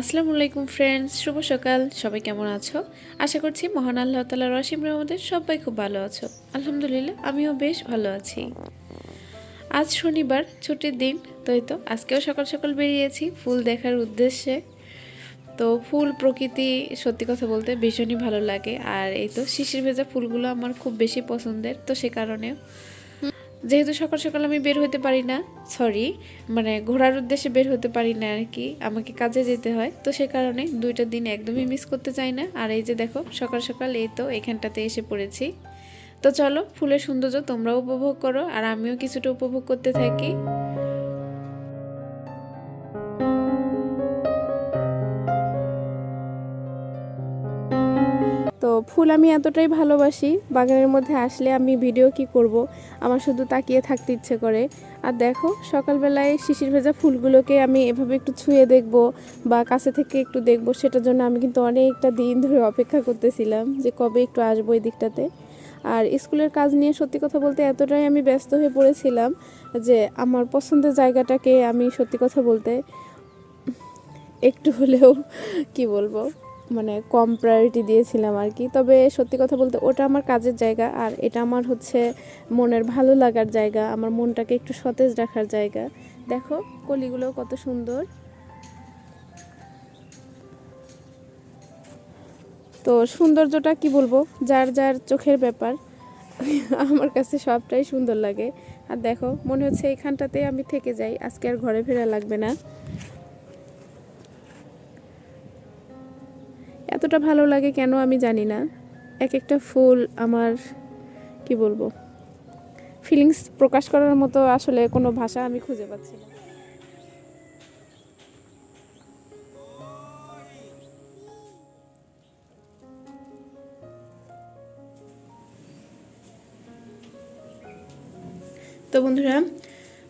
আসসালামু আলাইকুম ফ্রেন্ডস শুভ সকাল। সবাই কেমন আছো? আশা করছি মহান আল্লাহ তালার রসিম রহমদের সবাই খুব ভালো আছো। আলহামদুলিল্লাহ, আমিও বেশ ভালো আছি। আজ শনিবার, ছুটির দিন তো তো? আজকেও সকাল সকাল বেরিয়েছি, ফুল দেখার উদ্দেশ্যে। তো ফুল প্রকৃতি, সত্যি কথা বলতে ভীষণই ভালো লাগে। আর এই তো শিশির ভেজা ফুলগুলো আমার খুব বেশি পছন্দের, তো সে কারণে যেহেতু সকাল সকাল আমি বের হতে পারি না সরি মানে ঘোরার উদ্দেশ্যে বের হতে পারি না আর কি, আমাকে কাজে যেতে হয়। তো সে কারণে দুইটা দিন একদমই মিস করতে চাই না। আর এই যে দেখো, সকাল সকাল এই তো এখানটাতে এসে পড়েছি। তো চলো, ফুলের সৌন্দর্য তোমরাও উপভোগ করো, আর আমিও কিছুটা উপভোগ করতে থাকি। তো ফুল আমি এতটাই ভালোবাসি, বাগানের মধ্যে আসলে আমি ভিডিও কি করব? আমার শুধু তাকিয়ে থাকতে ইচ্ছে করে। আর দেখো, সকালবেলায় শিশির ভেজা ফুলগুলোকে আমি এভাবে একটু ছুঁয়ে দেখব বা কাছে থেকে একটু দেখব, সেটার জন্য আমি কিন্তু অনেকটা দিন ধরে অপেক্ষা করতেছিলাম যে কবে একটু আসব এই দিকটাতে। আর স্কুলের কাজ নিয়ে সত্যি কথা বলতে এতটাই আমি ব্যস্ত হয়ে পড়েছিলাম যে আমার পছন্দের জায়গাটাকে আমি সত্যি কথা বলতে একটু হলেও কি বলব? মানে কম প্রায়োরিটি দিয়েছিলাম আর কি। তবে সত্যি কথা বলতে ওটা আমার কাজের জায়গা আর এটা আমার হচ্ছে মনের ভালো লাগার জায়গা, আমার মনটাকে একটু সতেজ রাখার জায়গা। দেখো কলিগুলো কত সুন্দর। তো সৌন্দর্যটা কি বলব? যার যার চোখের ব্যাপার, আমার কাছে সবটাই সুন্দর লাগে। আর দেখো, মনে হচ্ছে এইখানটাতে আমি থেকে যাই, আজকে আর ঘরে ফেরা লাগবে না। এতটা ভালো লাগে কেন আমি জানি না। এক একটা ফুল আমার, কি বলব ফিলিংস প্রকাশ করার মতো আসলে কোনো ভাষা আমি খুঁজে পাচ্ছি না। তো বন্ধুরা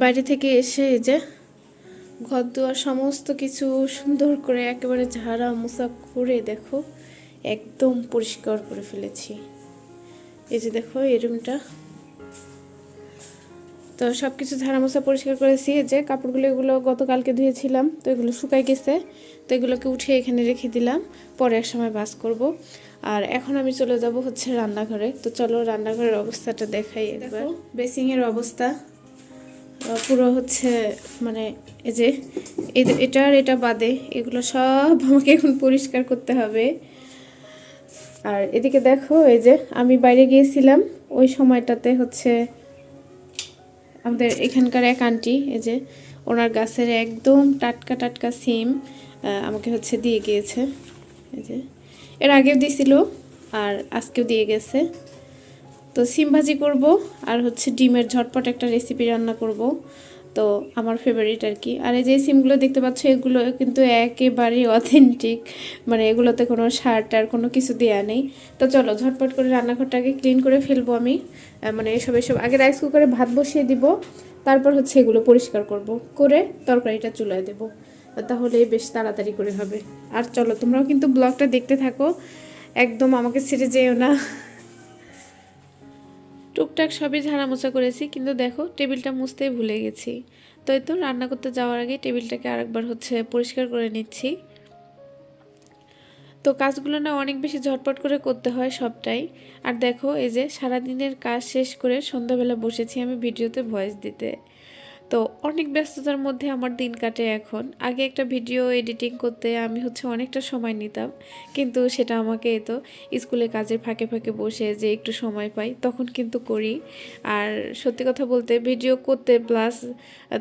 বাইরে থেকে এসে যে ঘর দুয়ার সমস্ত কিছু সুন্দর করে একেবারে ঝাড়া মোছা করে দেখো, একদম পরিষ্কার করে ফেলেছি। এই যে দেখো, এই রুমটা। তো সব কিছু ঝাড়া মোছা পরিষ্কার করেছি যে কাপড়গুলো এগুলো গতকালকে ধুয়েছিলাম, তো এগুলো শুকাই গেছে, তো এগুলোকে উঠে এখানে রেখে দিলাম, পরে এক সময় বাস করব। আর এখন আমি চলে যাব হচ্ছে রান্নাঘরে, তো চলো রান্নাঘরের অবস্থাটা দেখাই একবার। বেসিংয়ের অবস্থা। পুরো হচ্ছে মানে এই যে এটা আর এটা বাদে এগুলো সব আমাকে এখন পরিষ্কার করতে হবে। আর এদিকে দেখো, এই যে আমি বাইরে গিয়েছিলাম, ওই সময়টাতে হচ্ছে আমাদের এখানকার এক আন্টি, এই যে ওনার গাছের একদম টাটকা টাটকা সিম আমাকে হচ্ছে দিয়ে গিয়েছে। এই যে এর আগেও দিয়েছিল আর আজকেও দিয়ে গেছে। তো সিম ভাজি করব আর হচ্ছে ডিমের ঝটপট একটা রেসিপি রান্না করব। তো আমার ফেভারিট আর কি। আর এই যে সিমগুলো দেখতে পাচ্ছ, এগুলো কিন্তু একেবারেই অথেন্টিক মানে এগুলোতে কোনো সার টার কোনো কিছু দেওয়া নেই। তো চলো ঝটপট করে রান্নাঘরটাকে ক্লিন করে ফেলব আমি। মানে এসব এসব আগে রাইস কুকারে ভাত বসিয়ে দিব, তারপর হচ্ছে এগুলো পরিষ্কার করব। করে তরকারিটা চুলায় দেবো। তাহলে বেশ তাড়াতাড়ি করে হবে। আর চলো তোমরাও কিন্তু ব্লগটা দেখতে থাকো। একদম আমাকে ছেড়ে যেও না। টুকটাক সবই ঝাড়া মোছা করেছি, কিন্তু দেখো, টেবিলটা মুছতেই ভুলে গেছি। তাই তো রান্না করতে যাওয়ার আগে টেবিলটাকে আরেকবার হচ্ছে পরিষ্কার করে নিচ্ছি। তো কাজগুলো না অনেক বেশি ঝটপট করে করতে হয় সবটাই। আর দেখো, এই যে সারাদিনের কাজ শেষ করে সন্ধ্যাবেলা বসেছি আমি ভিডিওতে ভয়েস দিতে। তো অনেক ব্যস্ততার মধ্যে আমার দিন কাটে এখন। আগে একটা ভিডিও এডিটিং করতে আমি হচ্ছে অনেকটা সময় নিতাম, কিন্তু সেটা আমাকে তো স্কুলে কাজের ফাঁকে ফাঁকে বসে যে একটু সময় পাই, তখন কিন্তু করি। আর সত্যি কথা বলতে ভিডিও করতে প্লাস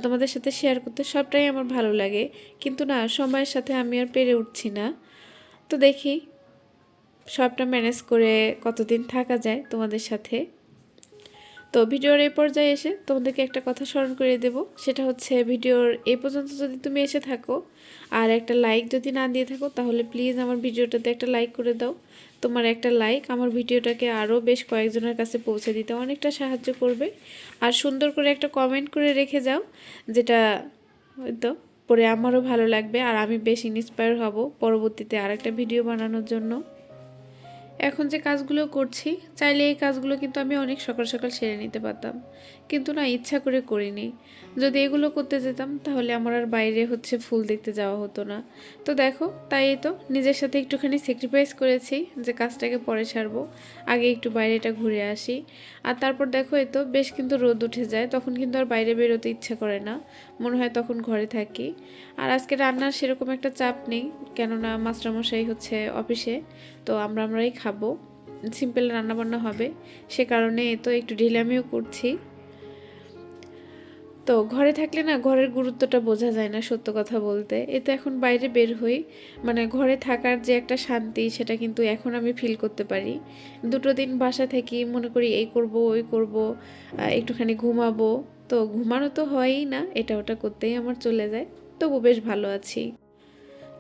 তোমাদের সাথে শেয়ার করতে সবটাই আমার ভালো লাগে। কিন্তু না, সময়ের সাথে আমি আর পেরে উঠছি না। তো দেখি, সবটা ম্যানেজ করে কতদিন থাকা যায় তোমাদের সাথে। তো ভিডিওর এই পর্যায়ে এসে তোমাদেরকে একটা কথা স্মরণ করে দেব। সেটা হচ্ছে ভিডিওর এই পর্যন্ত যদি তুমি এসে থাকো আর একটা লাইক যদি না দিয়ে থাকো, তাহলে প্লিজ আমার ভিডিওটাতে একটা লাইক করে দাও। তোমার একটা লাইক আমার ভিডিওটাকে আরও বেশ কয়েকজনের কাছে পৌঁছে দিতে অনেকটা সাহায্য করবে। আর সুন্দর করে একটা কমেন্ট করে রেখে যাও, যেটা তো পরে আমারও ভালো লাগবে। আর আমি বেশ ইন্সপায়ার হব পরবর্তীতে আর একটা ভিডিও বানানোর জন্য। এখন যে কাজগুলো করছি, চাইলে এই কাজগুলো কিন্তু আমি অনেক সকাল সকাল সেরে নিতে পারতাম। কিন্তু না ইচ্ছা করে করিনি। যদি এগুলো করতে যেতাম, তাহলে আমার আর বাইরে হচ্ছে ফুল দেখতে যাওয়া হতো না। তো দেখো, তাই তো নিজের সাথে একটুখানি স্যাক্রিফাইস করেছি যে কাজটাকে পরে ছাড়বো আগে একটু বাইরেটা ঘুরে আসি। আর তারপর দেখো, এই তো বেশ কিন্তু রোদ উঠে যায়, তখন কিন্তু আর বাইরে বেরোতে ইচ্ছা করে না, মনে হয় তখন ঘরে থাকি। আর আজকে রান্নার সেরকম একটা চাপ নেই, কেননা মাস্টারমশাই হচ্ছে অফিসে, তো আমরা আমরাই খাব। সিম্পল রান্নাবান্না হবে, সে কারণে তো একটু ঢিলামিও করছি। তো ঘরে থাকলে না ঘরের গুরুত্বটা বোঝা যায় না সত্য কথা বলতে। এ তো এখন বাইরে বের হই। মানে ঘরে থাকার যে একটা শান্তি সেটা কিন্তু এখন আমি ফিল করতে পারি। দুটো দিন বাসা থেকে মনে করি এই করব ওই করব একটুখানি ঘুমাবো। তো ঘুমানো তো হয়ই না এটা ওটা করতেই আমার চলে যায়। তবু বেশ ভালো আছি।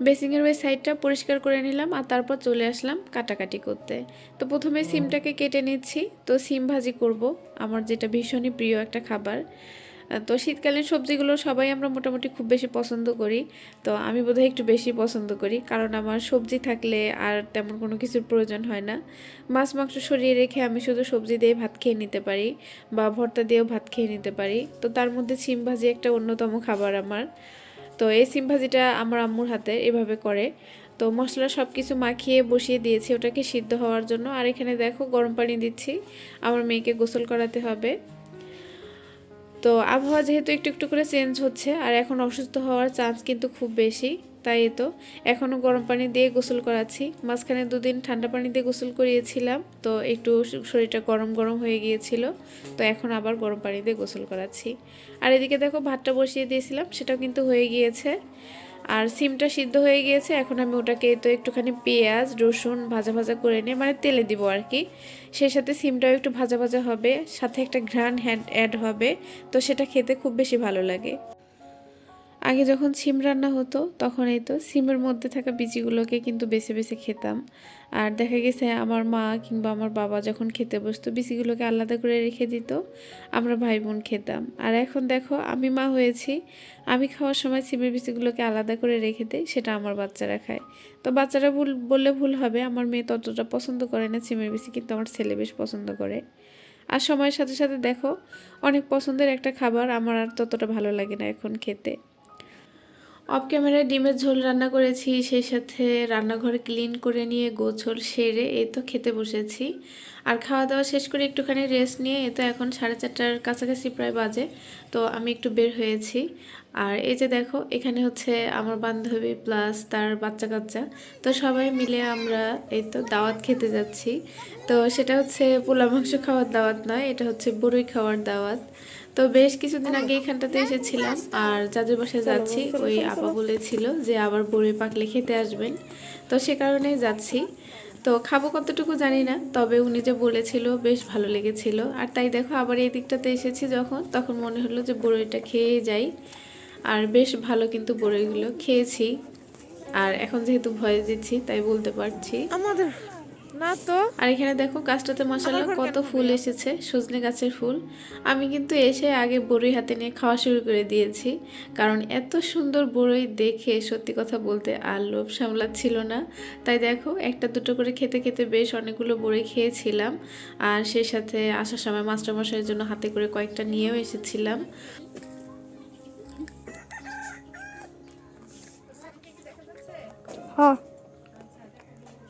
বেসিংয়ের ওই সাইডটা পরিষ্কার করে নিলাম আর তারপর চলে আসলাম কাটাকাটি করতে। তো প্রথমে সিমটাকে কেটে নিচ্ছি। তো সিম ভাজি করব। আমার যেটা ভীষণই প্রিয় একটা খাবার। তো শীতকালীন সবজিগুলো সবাই আমরা মোটামুটি খুব বেশি পছন্দ করি। তো আমি বোধহয় একটু বেশি পছন্দ করি, কারণ আমার সবজি থাকলে আর তেমন কোনো কিছুর প্রয়োজন হয় না। মাছ, মাংস সরিয়ে রেখে আমি শুধু সবজি দিয়ে ভাত খেয়ে নিতে পারি বা ভর্তা দিয়েও ভাত খেয়ে নিতে পারি। তো তার মধ্যে সিম ভাজি একটা অন্যতম খাবার আমার। তো এই সিম ভাজিটা আমার আম্মুর হাতে এভাবে করে। তো মশলা সব কিছু মাখিয়ে বসিয়ে দিয়েছি, ওটাকে সিদ্ধ হওয়ার জন্য। আর এখানে দেখো গরম পানি দিচ্ছি, আমার মেয়েকে গোসল করাতে হবে। তো আবহাওয়া যেহেতু একটু একটু করে চেঞ্জ হচ্ছে, আর এখন অসুস্থ হওয়ার চান্স কিন্তু খুব বেশি, তাই তো। এখনও গরম পানি দিয়ে গোসল করাচ্ছি, মাঝখানে দুদিন ঠান্ডা পানি দিয়ে গোসল করিয়েছিলাম, তো একটু শরীরটা গরম গরম হয়ে গিয়েছিল, তো এখন আবার গরম পানি দিয়ে গোসল করাচ্ছি। আর এদিকে দেখো ভাতটা বসিয়ে দিয়েছিলাম, সেটাও কিন্তু হয়ে গিয়েছে। আর সিমটা সিদ্ধ হয়ে গিয়েছে, এখন আমি ওটাকে তো একটুখানি পেঁয়াজ, রসুন ভাজা ভাজা করে নিয়ে মানে তেলে দিব আর কি। সেই সাথে সিমটাও একটু ভাজা ভাজা হবে, সাথে একটা ঘ্রাণ হ্যাড অ্যাড হবে, তো সেটা খেতে খুব বেশি ভালো লাগে। আগে যখন সিম রান্না হতো, তখন এই তো সিমের মধ্যে থাকা বীজিগুলোকে কিন্তু বেছে বেছে খেতাম। আর দেখা গেছে আমার মা কিংবা আমার বাবা যখন খেতে বসতো, বিচিগুলোকে আলাদা করে রেখে দিত, আমরা ভাই বোন খেতাম। আর এখন দেখো, আমি মা হয়েছি, আমি খাওয়ার সময় সিমের বিচিগুলোকে আলাদা করে রেখে দেই, সেটা আমার বাচ্চারা খায়। তো বাচ্চারা ভুল, বললে ভুল হবে, আমার মেয়ে ততটা পছন্দ করে না সিমের বিচি, কিন্তু আমার ছেলে বেশ পছন্দ করে। আর সময়ের সাথে সাথে দেখো, অনেক পছন্দের একটা খাবার আমার আর ততটা ভালো লাগে না এখন খেতে। অফ ক্যামেরায় ডিমের ঝোল রান্না করেছি, সেই সাথে রান্নাঘর ক্লিন করে নিয়ে গোছল সেরে এই তো খেতে বসেছি। আর খাওয়া দাওয়া শেষ করে একটুখানি রেস্ট নিয়ে এ তো এখন সাড়ে চারটার কাছাকাছি প্রায় বাজে, তো আমি একটু বের হয়েছি। আর এই যে দেখো, এখানে হচ্ছে আমার বান্ধবী প্লাস তার বাচ্চা কাচ্চা, তো সবাই মিলে আমরা এই তো দাওয়াত খেতে যাচ্ছি। তো সেটা হচ্ছে পোলা মাংস খাওয়ার দাওয়াত নয়, এটা হচ্ছে বড়ই খাওয়ার দাওয়াত। তো বেশ কিছুদিন আগে এখানটাতে এসেছিলাম, আর যাদের বাসায় যাচ্ছি, ওই আপা বলেছিল যে আবার বড়ই পাকলে খেতে আসবেন। তো সে কারণেই যাচ্ছি। তো খাব কতটুকু জানি না, তবে উনি যে বলেছিল, বেশ ভালো লেগেছিল। আর তাই দেখো, আবার এই দিকটাতে এসেছি যখন, তখন মনে হলো যে বড়ইটা খেয়ে যাই। আর বেশ ভালো কিন্তু বড়ইগুলো খেয়েছি। আর এখন যেহেতু ভয় দিচ্ছি, তাই বলতে পারছি। আমাদের না তো? আর এখানে দেখো গাছটাতে মশালা কত ফুল এসেছে সজনে গাছের ফুল। আমি কিন্তু এসে আগে বড়ই হাতে নিয়ে খাওয়া শুরু করে দিয়েছি কারণ এত সুন্দর বড়ই দেখে সত্যি কথা বলতে আর লোভ সামলাচ্ছিল না। তাই দেখো একটা দুটো করে খেতে খেতে বেশ অনেকগুলো বড়ই খেয়েছিলাম আর সেই সাথে আসার সময় মাস্টারমশাইয়ের জন্য হাতে করে কয়েকটা নিয়েও এসেছিলাম। হ্যাঁ।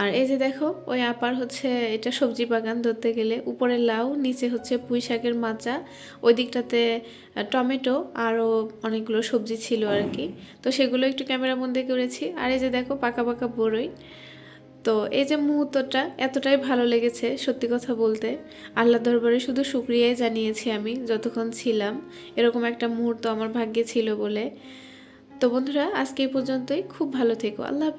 আর এই যে দেখো, ওই আপার হচ্ছে এটা সবজি বাগান ধরতে গেলে। উপরে লাউ, নিচে হচ্ছে পুঁই শাকের মাচা, ওই দিকটাতে টমেটো, আরও অনেকগুলো সবজি ছিল আর কি। তো সেগুলো একটু ক্যামেরা বন্দি করেছি। আর এই যে দেখো, পাকা পাকা বড়ই তো এই যে মুহূর্তটা এতটাই ভালো লেগেছে, সত্যি কথা বলতে। আল্লাহ দরবারে শুধু শুক্রিয়াই জানিয়েছি আমি, যতক্ষণ ছিলাম। এরকম একটা মুহূর্ত আমার ভাগ্যে ছিল বলে। তো বন্ধুরা, আজকে এই পর্যন্তই। খুব ভালো থেকো। আল্লাহ